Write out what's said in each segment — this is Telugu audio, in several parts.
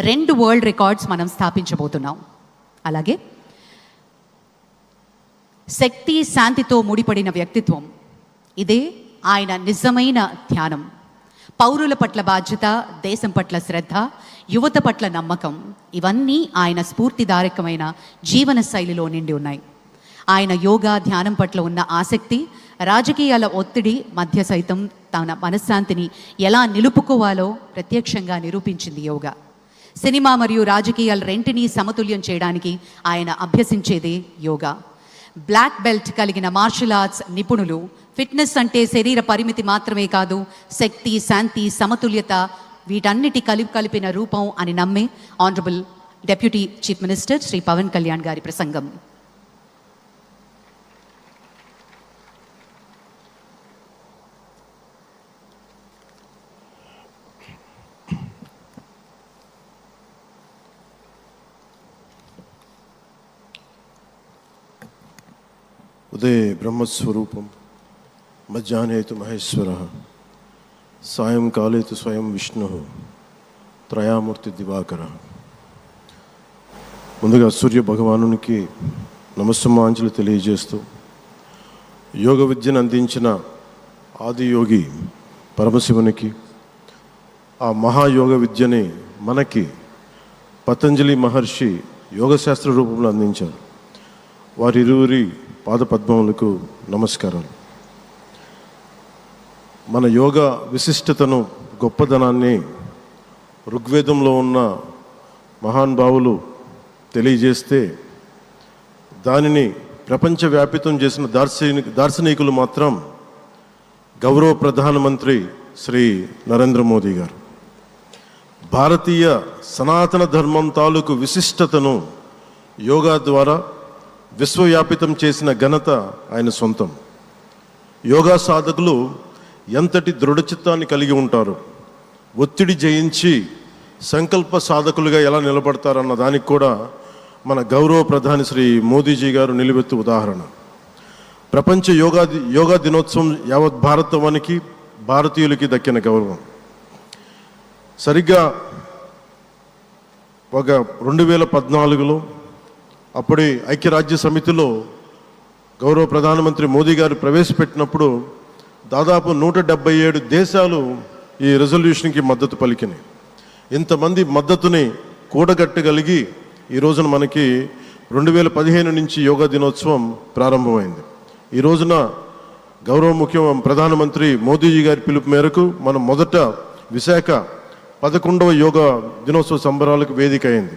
రెండు వరల్డ్ రికార్డ్స్ మనం స్థాపించబోతున్నాం. అలాగే శక్తి శాంతితో ముడిపడిన వ్యక్తిత్వం. ఇదే ఆయన నిజమైన ధ్యానం. పౌరుల పట్ల బాధ్యత దేశం పట్ల శ్రద్ధ యువత పట్ల నమ్మకం ఇవన్నీ ఆయన స్ఫూర్తిదాయకమైన జీవన శైలిలో నిండి ఉన్నాయి. ఆయన యోగా ధ్యానం పట్ల ఉన్న ఆసక్తి రాజకీయాల ఒత్తిడి మధ్య సైతం తన మనశ్శాంతిని ఎలా నిలుపుకోవాలో ప్రత్యక్షంగా నిరూపించింది యోగా. సినిమా మరియు రాజకీయాల రెంటిని సమతుల్యం చేయడానికి ఆయన అభ్యసించేదే యోగా. బ్లాక్ బెల్ట్ కలిగిన మార్షల్ ఆర్ట్స్ నిపుణులు ఫిట్నెస్ అంటే శరీర పరిమితి మాత్రమే కాదు శక్తి శాంతి సమతుల్యత వీటన్నిటి కలిపి కలిపిన రూపం అని నమ్మే honourable deputy chief minister Shri Pawan Kalyan గారి ప్రసంగం. ఉదయ బ్రహ్మస్వరూపం. మధ్యాహ్నేతు మహేశ్వర. సాయంకాలేతు స్వయం విష్ణు. త్రయామూర్తి దివాకర. ముందుగా సూర్య భగవానునికి నమస్సమాంజలి తెలియజేస్తూ యోగ విద్యను అందించిన ఆదియోగి పరమశివునికి ఆ మహాయోగ విద్యని మనకి పతంజలి మహర్షి యోగశాస్త్ర రూపంలో అందించారు. వారిరువురి పాదపద్మములకు నమస్కారాలు. మన యోగ విశిష్టతను గొప్పదనాన్ని ఋగ్వేదంలో ఉన్న మహానుభావులు తెలియజేస్తే దానిని ప్రపంచవ్యాపితం చేసిన దార్శనిక దార్శనికులు మాత్రం గౌరవ ప్రధానమంత్రి శ్రీ నరేంద్ర మోదీ గారు. భారతీయ సనాతన ధర్మం తాలూకు విశిష్టతను యోగా ద్వారా విశ్వవ్యాపితం చేసిన ఘనత ఆయన సొంతం. యోగా సాధకులు ఎంతటి దృఢచిత్తాన్ని కలిగి ఉంటారు? ఒత్తిడి జయించి సంకల్ప సాధకులుగా ఎలా నిలబడతారన్న దానికి కూడా మన గౌరవ ప్రధాని శ్రీ మోదీజీ గారు నిలువెత్తు ఉదాహరణ. ప్రపంచ యోగా యోగా దినోత్సవం యావత్ భారతవానికి భారతీయులకి దక్కిన గౌరవం. సరిగ్గా ఒక రెండు వేల పద్నాలుగులో అప్పుడే ఐక్యరాజ్య సమితిలో గౌరవ ప్రధానమంత్రి మోదీ గారు ప్రవేశపెట్టినప్పుడు దాదాపు నూట డెబ్బై ఏడు దేశాలు ఈ రెజల్యూషన్కి మద్దతు పలికినాయి. ఇంతమంది మద్దతుని కూడగట్టగలిగి ఈ రోజున మనకి రెండు వేల పదిహేను నుంచి యోగా దినోత్సవం ప్రారంభమైంది. ఈ రోజున గౌరవ ముఖ్య ప్రధానమంత్రి మోదీజీ గారి పిలుపు మేరకు మనం మొదట విశాఖ పదకొండవ యోగా దినోత్సవ సంబరాలకు వేదిక అయింది.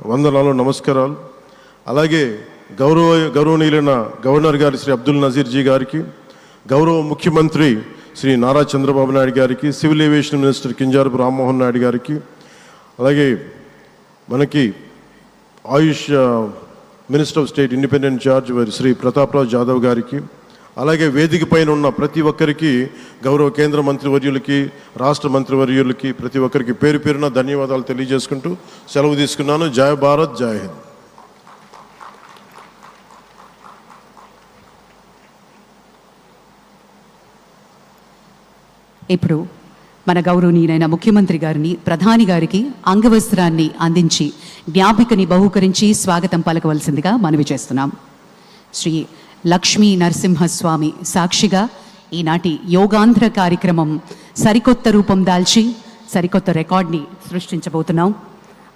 వందనాలు నమస్కారాలు. అలాగే గౌరవ గౌరవనీయులైన గవర్నర్ గారి శ్రీ అబ్దుల్ నజీర్ జీ గారికి గౌరవ ముఖ్యమంత్రి శ్రీ నారా చంద్రబాబు నాయుడు గారికి civil aviation minister Kinjarapu Rammohan Naidu గారికి అలాగే మనకి Ayush minister of state independent charge వారి శ్రీ ప్రతాప్రావు జాదవ్ గారికి అలాగే వేదిక పైన ఉన్న ప్రతి ఒక్కరికి గౌరవ కేంద్ర మంత్రివర్యులకి రాష్ట్ర మంత్రివర్యులకి ప్రతి ఒక్కరికి పేరు పేరున ధన్యవాదాలు తెలియజేసుకుంటూ సెలవు తీసుకున్నాను. జయ భారత్ జయ హింద్. ఇప్పుడు మన గౌరవనీయులైన ముఖ్యమంత్రి గారిని ప్రధాని గారికి అంగవస్త్రాన్ని అందించి జ్ఞాపికని బహూకరించి స్వాగతం పలకవలసిందిగా మనవి చేస్తున్నాం. శ్రీ లక్ష్మీ నరసింహస్వామి. సాక్షిగా ఈనాటి యోగాంధ్ర కార్యక్రమం సరికొత్త రూపం దాల్చి సరికొత్త రికార్డ్ని సృష్టించబోతున్నాం.